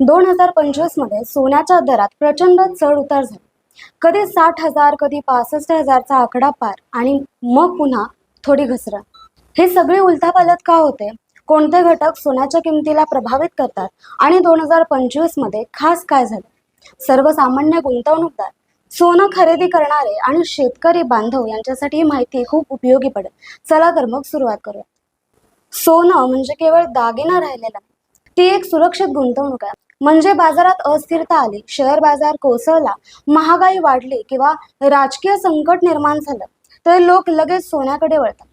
दोन हजार पंचवीसमध्ये सोन्याच्या दरात प्रचंड चढ उतार झाले. कधी साठ हजार कधी पासष्ट हजारचा आकडा पार आणि मग पुन्हा थोडी घसरण. हे सगळे उलथापालत का होते? कोणते घटक सोन्याच्या किमतीला प्रभावित करतात? आणि दोन हजार पंचवीसमध्ये खास काय झालं? सर्वसामान्य गुंतवणूकदार सोनं खरेदी करणारे आणि शेतकरी बांधव यांच्यासाठी ही माहिती खूप उपयोगी पडेल. चला तर मग सुरुवात करूया. सोनं म्हणजे केवळ दागिना राहिलेला ती एक सुरक्षित गुंतवणूक आहे. म्हणजे बाजारात अस्थिरता आली शेअर बाजार कोसळला महागाई वाढली किंवा राजकीय संकट निर्माण झालं तर लोक लगेच सोन्याकडे वळतात.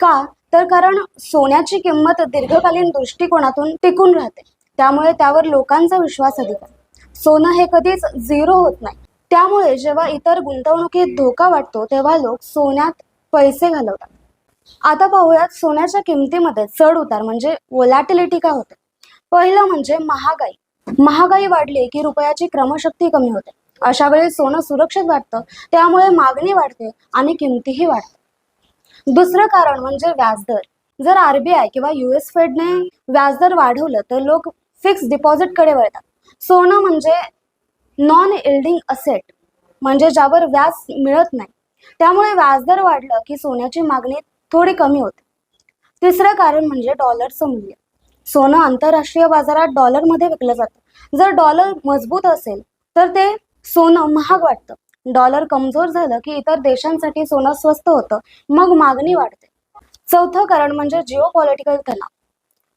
का? तर कारण सोन्याची किंमत दीर्घकालीन दृष्टिकोनातून टिकून राहते. त्यामुळे त्यावर लोकांचा विश्वास अधिक आहे. सोनं हे कधीच झिरो होत नाही. त्यामुळे जेव्हा इतर गुंतवणुकीत धोका वाटतो तेव्हा लोक सोन्यात पैसे घालवतात. आता पाहूयात सोन्याच्या किमतीमध्ये चढ उतार म्हणजे वोलॅटिलिटी का होते? पहिलं म्हणजे महागाई. महागाई वाढली की रुपयाची क्रमशक्ती कमी होते. अशा वेळी सोनं सुरक्षित वाटतं त्यामुळे मागणी वाढते आणि किमतीही वाढते. दुसरं कारण म्हणजे व्याजदर. जर आरबीआय किंवा युएस फेडने व्याजदर वाढवलं तर लोक फिक्स डिपॉझिटकडे वळतात. सोनं म्हणजे नॉन इल्डिंग असेट म्हणजे ज्यावर व्याज मिळत नाही. त्यामुळे व्याजदर वाढलं की सोन्याची मागणी थोडी कमी होते. तिसरं कारण म्हणजे डॉलरचं मूल्य. सोनं आंतरराष्ट्रीय बाजारात डॉलरमध्ये विकलं जातं. जर डॉलर मजबूत असेल तर ते सोनं महाग वाटतं. डॉलर कमजोर झालं की इतर देशांसाठी सोनं स्वस्त होतं मग मागणी वाढते. चौथं कारण म्हणजे जिओ पॉलिटिकल तणाव.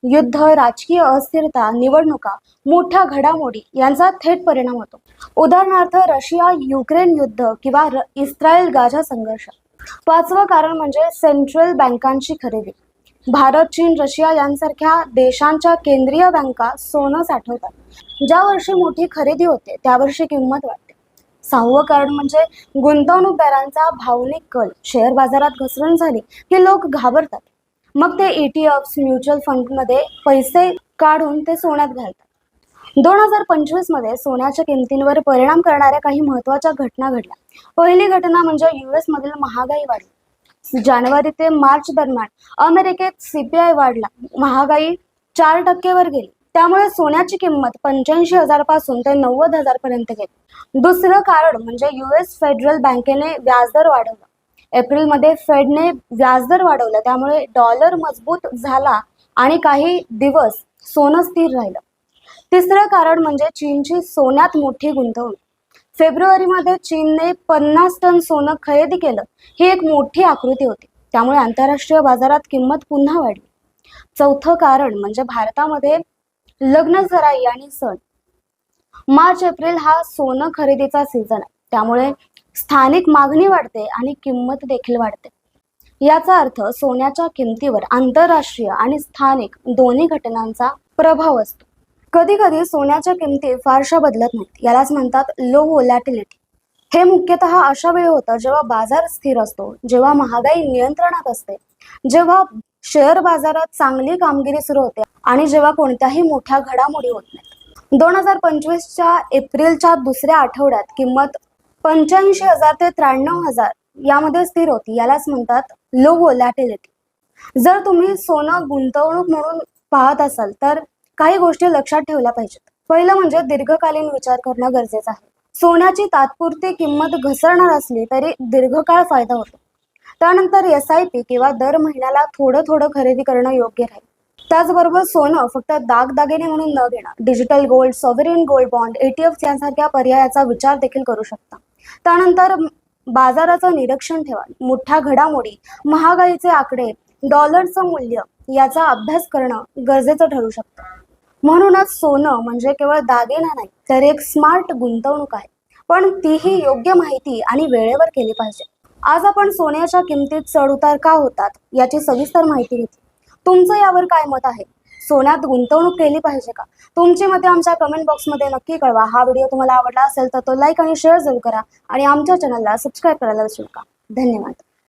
युद्ध राजकीय अस्थिरता निवडणुका मोठ्या घडामोडी यांचा थेट परिणाम होतो. उदाहरणार्थ रशिया युक्रेन युद्ध किंवा इस्रायल गाझा संघर्ष. पाचवं कारण म्हणजे सेंट्रल बँकांची खरेदी. भारत चीन रशिया यांसारख्या देशांच्या केंद्रीय बँका सोनं साठवतात. ज्या वर्षी मोठी खरेदी होते त्या वर्षी किंमत वाढते. सहावं कारण म्हणजे गुंतवणूकदारांचा भावनिक कल. शेअर बाजारात घसरण झाली की लोक घाबरतात. मग ते E ईटीएफ म्युच्युअल फंडमध्ये पैसे काढून ते सोन्यात घालतात. दोन हजार पंचवीसमध्ये सोन्याच्या किमतींवर परिणाम करणाऱ्या काही महत्त्वाच्या घटना घडल्या. पहिली घटना म्हणजे युएस मधील महागाई वाढली. जानेवारी ते मार्च दरम्यान अमेरिकेत सीपीआय वाढला. महागाई चार टक्केवर गेली. त्यामुळे सोन्याची किंमत पंच्याऐंशी हजारपासून ते नव्वद हजार पर्यंत गेली. दुसरं कारण म्हणजे युएस फेडरल बँकेने व्याजदर वाढवला. एप्रिलमध्ये फेडने व्याजदर वाढवलं. त्यामुळे डॉलर मजबूत झाला आणि काही दिवस सोनं स्थिर राहिलं. तिसरं कारण म्हणजे चीनची सोन्यात मोठी गुंतवणूक. फेब्रुवारीमध्ये चीनने पन्नास टन सोनं खरेदी केलं. ही एक मोठी आकृती होती. त्यामुळे आंतरराष्ट्रीय बाजारात किंमत पुन्हा वाढली. चौथं कारण म्हणजे भारतामध्ये लग्न सराई आणि सण. मार्च एप्रिल हा सोनं खरेदीचा सीझन आहे. त्यामुळे स्थानिक मागणी वाढते आणि किंमत देखील वाढते. याचा अर्थ सोन्याच्या किमतीवर आंतरराष्ट्रीय आणि स्थानिक दोन्ही घटनांचा प्रभाव असतो. कधी कधी सोन्याच्या किमती फारशा बदलत नाहीत. यालाच म्हणतात लो व्होलॅटिलिटी हे मुख्यतः अशा वेळी होतं जेव्हा बाजार स्थिर असतो जेव्हा महागाई नियंत्रणात असते जेव्हा शेअर बाजारात चांगली कामगिरी सुरू होते आणि जेव्हा कोणत्याही मोठ्या घडामोडी होत नाहीत. दोन हजार पंचवीसच्या एप्रिलच्या दुसऱ्या आठवड्यात किंमत पंच्याऐंशी हजार ते त्र्याण्णव हजार यामध्ये स्थिर होती. यालाच म्हणतात लो व्होलॅटिलिटी जर तुम्ही सोनं गुंतवणूक म्हणून पाहत असाल तर काही गोष्टी लक्षात ठेवल्या पाहिजेत. पहिलं म्हणजे दीर्घकालीन विचार करणं गरजेचं आहे. सोन्याची तात्पुरती किंमत घसरणार असली तरी दीर्घकाळ फायदा होतो. त्यानंतर एस आय पी किंवा दर महिन्याला थोडं थोडं खरेदी करणं योग्य राहील. त्याचबरोबर सोनं फक्त दागदागिने म्हणून न घेणं digital gold sovereign gold bond ATF यांसारख्या पर्यायाचा विचार देखील करू शकता. त्यानंतर बाजाराचं निरीक्षण ठेवा मोठ्या घडामोडी महागाईचे आकडे डॉलरचं मूल्य याचा अभ्यास करणं गरजेचं ठरू शकतं. म्हणूनच सोनं म्हणजे केवळ दागिना नाही तर एक स्मार्ट गुंतवणूक आहे. पण तीही योग्य माहिती आणि वेळेवर केली पाहिजे. आज आपण सोन्याच्या किमतीत चढउतार का होतात याची सविस्तर माहिती घेतली. तुमचं यावर काय मत आहे? सोन्यात गुंतवणूक केली पाहिजे का? तुमची मते आमच्या कमेंट बॉक्समध्ये नक्की कळवा. हा व्हिडिओ तुम्हाला आवडला असेल तर तो लाईक आणि शेअर जरूर करा. आणि आमच्या चॅनलला सबस्क्राईब करायला विसरू नका. धन्यवाद.